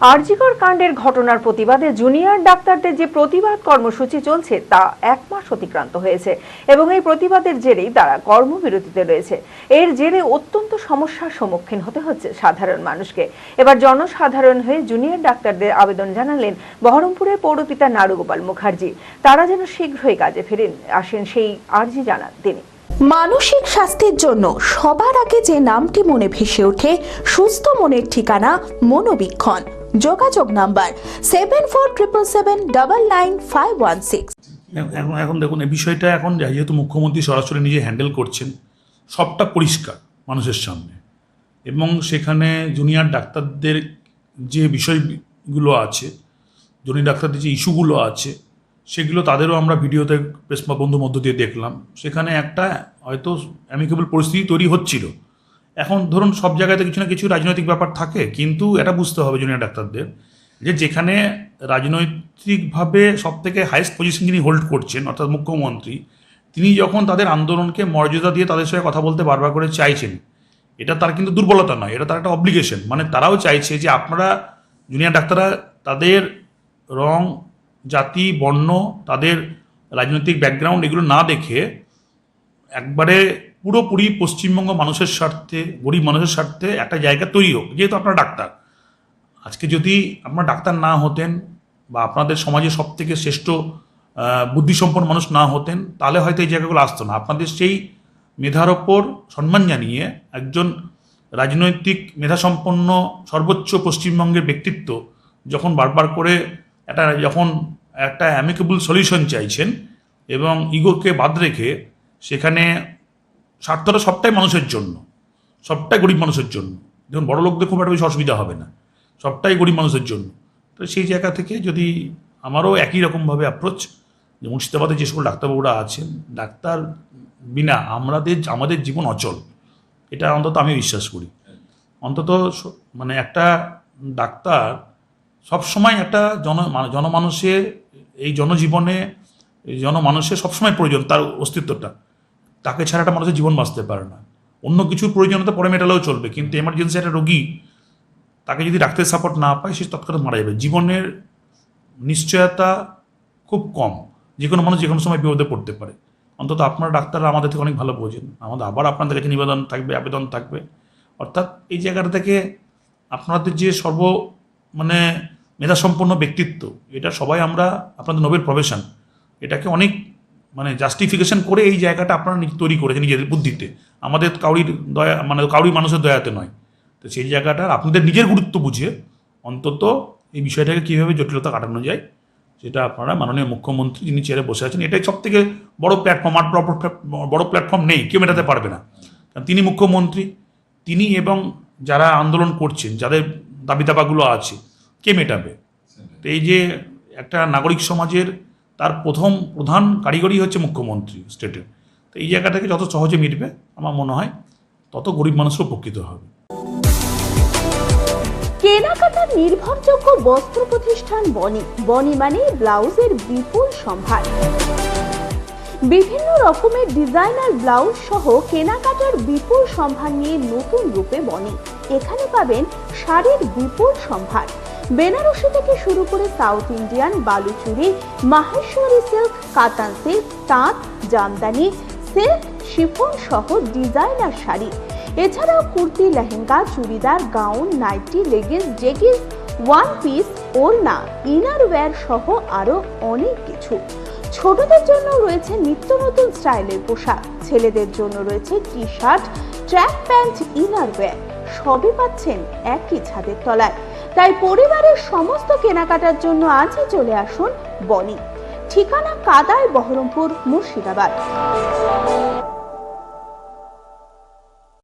আরজিকর কাণ্ডের ঘটনার প্রতিবাদে জুনিয়র ডাক্তারদের যে প্রতিবাদ কর্মসূচি চলছে তা এক মাস অতিক্রান্ত হয়েছে এবং এই প্রতিবাদের জেরেই তারা কর্মবিরতিতে রয়েছে। এর জেরে অত্যন্ত সমস্যার সম্মুখীন হতে হচ্ছে সাধারণ মানুষকে। এবার জনসাধারণ হয়ে জুনিয়র ডাক্তারদের আবেদন জানালেন বহরমপুরের পৌরপিতা নারুগোপাল মুখার্জি। তারা যেন শীঘ্রই কাজে ফিরেন, আসেন সেই আর্জি জানান তিনি। মানসিক স্বাস্থ্যের জন্য সবার আগে যে নামটি মনে ভেসে ওঠে, সুস্থ মনের ঠিকানা মনোবীক্ষণ। যোগাযোগ number seven four triple seven double nine five one six এখন এখন দেখুন, এই বিষয়টা এখন যেহেতু মুখ্যমন্ত্রী সরাসরি নিজে হ্যান্ডেল করছেন, সবটা পরিষ্কার মানুষের সামনে। এবং সেখানে জুনিয়র ডাক্তারদের যে বিষয়গুলো আছে জুনিয়র ডাক্তারদের যে ইস্যুগুলো আছে, সেগুলো তাদেরও আমরা ভিডিওতে প্রেস বা বন্ধু মধ্য দিয়ে দেখলাম। সেখানে একটা হয়তো অ্যামিকেবল পরিস্থিতি তৈরি হচ্ছিল। এখন ধরুন সব জায়গাতে কিছু না কিছু রাজনৈতিক ব্যাপার থাকে, কিন্তু এটা বুঝতে হবে জুনিয়র ডাক্তারদের যে যেখানে রাজনৈতিকভাবে সব থেকে হাইয়েস্ট পজিশন যিনি হোল্ড করছেন, অর্থাৎ মুখ্যমন্ত্রী, তিনি যখন তাদের আন্দোলনকে মর্যাদা দিয়ে তাদের সঙ্গে কথা বলতে বারবার করে চাইছেন, এটা তার কিন্তু দুর্বলতা নয়, এটা তার একটা অব্লিগেশন মানে তারাও চাইছে যে আপনারা জুনিয়র ডাক্তাররা তাদের রং, জাতি, বর্ণ, তাদের রাজনৈতিক ব্যাকগ্রাউন্ড এগুলো না দেখে একবারে পুরোপুরি পশ্চিমবঙ্গ মানুষের স্বার্থে, গরিব মানুষের স্বার্থে একটা জায়গা তৈরি হোক, যেহেতু আপনারা ডাক্তার। আজকে যদি আপনারা ডাক্তার না হতেন বা আপনাদের সমাজে সব থেকে শ্রেষ্ঠ বুদ্ধিসম্পন্ন মানুষ না হতেন, তাহলে হয়তো এই জায়গাগুলো আসতো না। আপনাদের সেই মেধার ওপর সম্মান জানিয়ে একজন রাজনৈতিক মেধাসম্পন্ন সর্বোচ্চ পশ্চিমবঙ্গের ব্যক্তিত্ব যখন বারবার করে একটা, যখন একটা অ্যামিকেবল সলিউশন চাইছেন এবং ইগোকে বাদ রেখে সেখানে স্বার্থটা সবটাই মানুষের জন্য। সবটাই গরিব মানুষের জন্য। দেখুন, বড় লোকদের খুব একটা বেশি অসুবিধা হবে না। সবটাই গরিব মানুষের জন্য। তো সেই জায়গা থেকে যদি আমারও একই রকমভাবে অ্যাপ্রোচ যে মুর্শিদাবাদে যে সকল ডাক্তারবাবুরা আছেন, ডাক্তার বিনা আমাদের আমাদের জীবন অচল। এটা অন্তত আমি বিশ্বাস করি। অন্তত মানে একটা ডাক্তার সবসময় একটা জন মানে জনমানুষের, এই জনজীবনে জনমানুষের সবসময় প্রয়োজন তার অস্তিত্বটা। তাকে ছাড়া একটা মানুষের জীবন বাঁচতে পারে না। অন্য কিছুর প্রয়োজনীয়তা পরে মেটালেও চলবে, কিন্তু এমার্জেন্সি একটা রোগী তাকে যদি ডাক্তারের সাপোর্ট না পায়, সে তৎক্ষণাৎ মারা যাবে। জীবনের নিশ্চয়তা খুব কম, যে কোনো মানুষ যে কোনো সময় বিপদে পড়তে পারে। অন্তত আপনার ডাক্তাররা আমাদের থেকে অনেক ভালো বোঝেন। আমাদের আবার আপনাদের কাছে নিবেদন থাকবে, আবেদন থাকবে। অর্থাৎ এই জায়গাটা থেকে আপনাদের যে সর্ব মানে মেধাসম্পন্ন ব্যক্তিত্ব, এটা সবাই আমরা আপনাদের নোবেল প্রফেশন। এটাকে অনেক মানে জাস্টিফিকেশন করে এই জায়গাটা আপনারা তৈরি করেছেন নিজেদের বুদ্ধিতে। আমাদের কাউরির দয়া মানে কাউরি মানুষের দয়াতে নয়। তো সেই জায়গাটার আপনাদের নিজের গুরুত্ব বুঝে অন্তত এই বিষয়টাকে কীভাবে জটিলতা কাটানো যায়, সেটা আপনারা মাননীয় মুখ্যমন্ত্রী যিনি চেয়ারে বসে আছেন, এটাই সব থেকে বড় প্ল্যাটফর্ম আর বড় প্ল্যাটফর্ম নেই, কেউ মেটাতে পারবে না। কারণ তিনি মুখ্যমন্ত্রী, তিনি এবং যারা আন্দোলন করছেন, যাদের দাবি দাবাগুলো আছে, কে মেটাবে? তো এই যে একটা নাগরিক সমাজের তার প্রথম প্রধান কারিগরি হচ্ছে মুখ্যমন্ত্রী স্টেটের তো এই জায়গাটাকে যত সহজে মিটবে, আমার মনে হয় তত গরিব মানুষও উপকৃত হবে। কেনাকাটার নির্ভরযোগ্য বস্ত্র প্রতিষ্ঠান বনি বনি মানে ব্লাউজের বিপুল সম্ভার। বিভিন্ন রকমের ডিজাইনার ব্লাউজ সহ কেনাকাটার বিপুল সম্ভার নিয়ে নতুন রূপে বনি। এখানে পাবেন শাড়ির বিপুল সম্ভার। বেনারসি থেকে শুরু করে South Indian Baluchari, Maheshwari silk, Katan silk, তাঁত, জামদানি, সিল্ক, শিফন সহ ডিজাইনার শাড়ি। এছাড়াও kurti, lehenga, churidar, gown, nightie leggings jeggings one piece, ওড়না, ইনার ওয়্যার সহ আরও অনেক কিছু। ছোটদের জন্য রয়েছে নিত্য নতুন স্টাইলের পোশাক। ছেলেদের জন্য রয়েছে T shirt track pant, inner wear. সবই পাচ্ছেন একই ছাদের তলায়। তাই পরিবারের সমস্ত কেনাকাটার জন্য আজই চলে আসুন বনি। ঠিকানা কাদায় বহরমপুর মুর্শিদাবাদ।